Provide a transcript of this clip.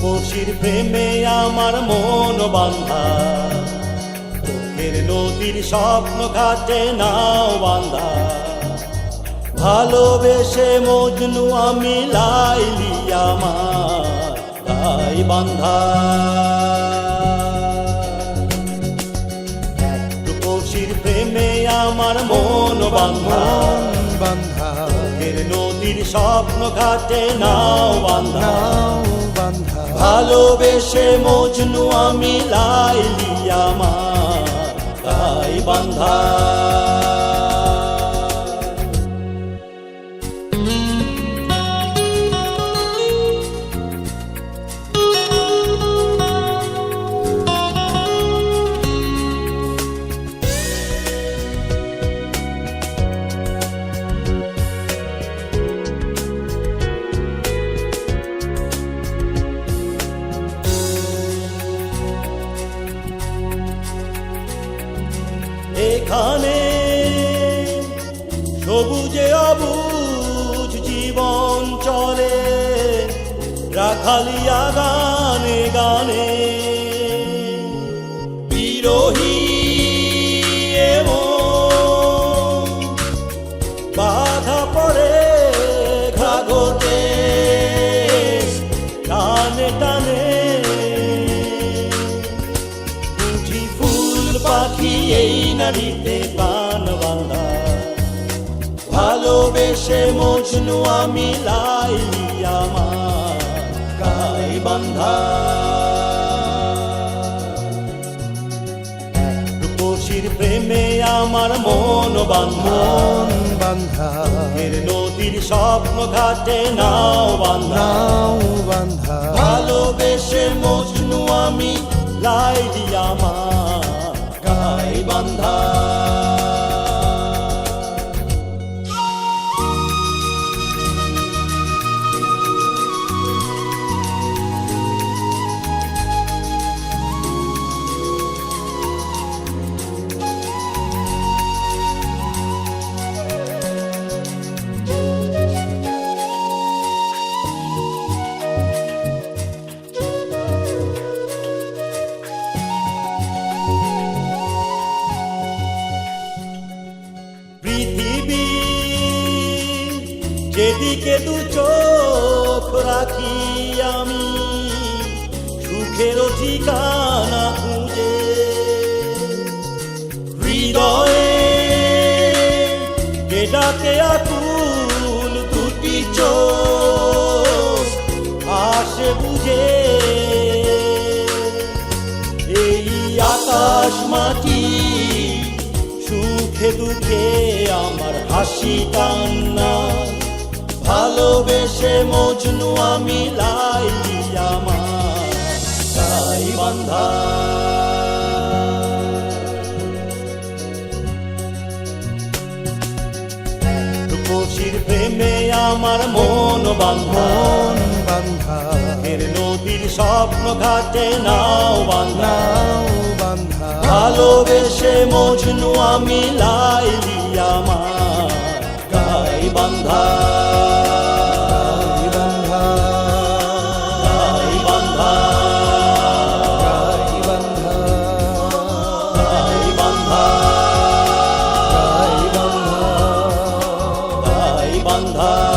প্রেমে আমার মন বান্ধা চোখের নদীর স্বপ্ন কাটে নাও বান্ধা ভালোবেসে মজনু আমি লাইলি আমার তাই বান্ধা রূপসীর প্রেমে আমার মন বান্ধা নদীর স্বপ্ন ঘাটে নাও বান্ধা। ভালোবেসে মজনু আমি লাইলি আমার তাই বান্ধা। এখানে সবুজে অবুজ জীবন চলে রাখালিয়া গানে গানে। বিরোহী বাধা পড়ে ঘাগতে পাখি এই নারীতে ভালোবেসে মজনু আমি লাইলি আমার গাই বান্ধা রূপসীর প্রেমে আমার মন বান্ধা বান্ধা এর নদীর স্বপ্ন ঘাটে নাও বান্ধা বান্ধা ভালোবেসে মজনু আমি আমার রাখি আমি সুখের ঠিকানা খুঁজে। হৃদয়ে যেটাকে আকুল দুটি চোখ আসে বুঝে। এই আকাশ মাটি সুখে দুঃখে আমার হাসি কান্না। ভালোবেসে মজনু আমি লাইলি আমার তাই বান্ধা। রূপসীর প্রেমে আমার মন বান্ধা। মন বান্ধা। এর নদীর স্বপ্ন ঘাটে নাও বান্ধা। বান্ধা। ভালোবেসে মজনু আমি লাইলি আমার গাই বান্ধা। বান্ধা গাই বান্ধা